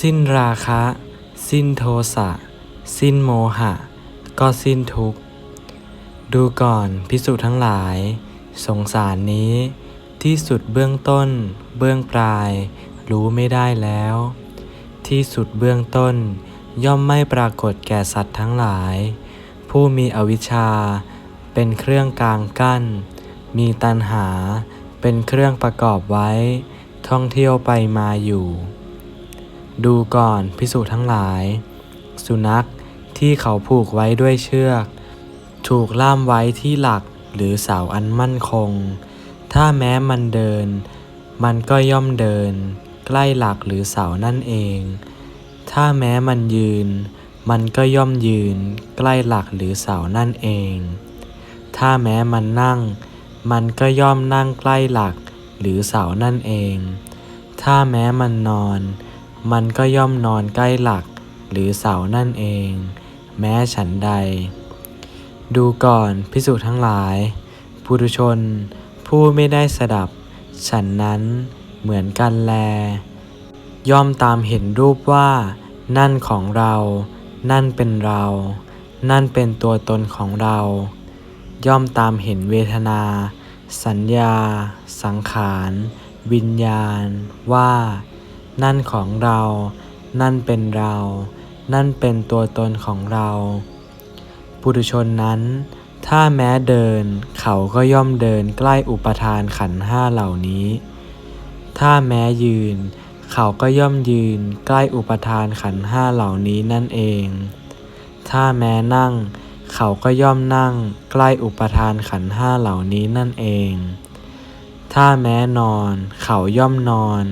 สิ้นราคะ สิ้นโทสะ สิ้นโมหะ ก็สิ้นทุกข์ ดูก่อนพิสุทั้งหลาย สงสารนี้ ที่สุดเบื้องต้น เบื้องปลาย รู้ไม่ได้แล้ว ที่สุดเบื้องต้น ย่อมไม่ปรากฏแก่สัตว์ทั้งหลาย ผู้มีอวิชชา เป็นเครื่องกลางกั้น มีตัณหา เป็นเครื่องประกอบไว้ ท่องเที่ยวไปมาอยู่ ดูก่อนพิสุทั้งหลาย สุนัขที่เขาผูกไว้ด้วยเชือก ถูกล่ามไว้ที่หลักหรือเสาอันมั่นคง ถ้าแม้มันเดิน มันก็ย่อมเดิน ใกล้หลักหรือเสานั่นเอง ถ้าแม้มันยืน มันก็ย่อมยืน ใกล้หลักหรือเสานั่นเอง ถ้าแม้มันนั่ง มันก็ย่อมนั่งใกล้หลักหรือเสานั่นเอง ถ้าแม้มันนอน มันก็ย่อมนอนใกล้หลักหรือเสานั่นเอง แม้ฉันใด ดูก่อนพิสุทั้งหลายปุถุชน ผู้ไม่ได้สดับ ฉันนั้นเหมือนกันแล ย่อมตามเห็นรูปว่า นั่นของเรา นั่นเป็นเรา นั่นเป็นตัวตนของเรา ย่อมตามเห็นเวทนา สัญญา สังขาร วิญญาณว่า นั่นของเรา นั่นเป็นเรา นั่นเป็นตัวตนของเรา ปุถุชนนั้น ถ้าแม้เดิน เขาก็ย่อมเดินใกล้อุปทานขันห้าเหล่านี้ ถ้าแม้ยืน เขาก็ย่อมยืนใกล้อุปทานขันห้าเหล่านี้นั่นเอง ถ้าแม้นั่ง เขาก็ย่อมนั่งใกล้อุปทานขันห้าเหล่านี้นั่นเอง ถ้าแม้นอน เขาย่อมนอน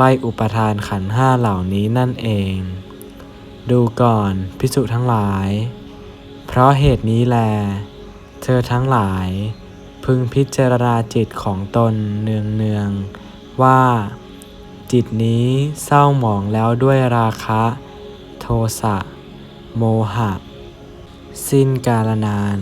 กล้อุปทานขันห้าเหล่านี้นั่นเอง ดูก่อนพิสุทั้งหลาย เพราะเหตุนี้แล เธอทั้งหลาย พึงพิจารณาจิตของตนเนืองเนืองๆว่า จิตนี้เศร้าหมองแล้วด้วยราคะ โทสะ โมหะ สิ้นกาลนาน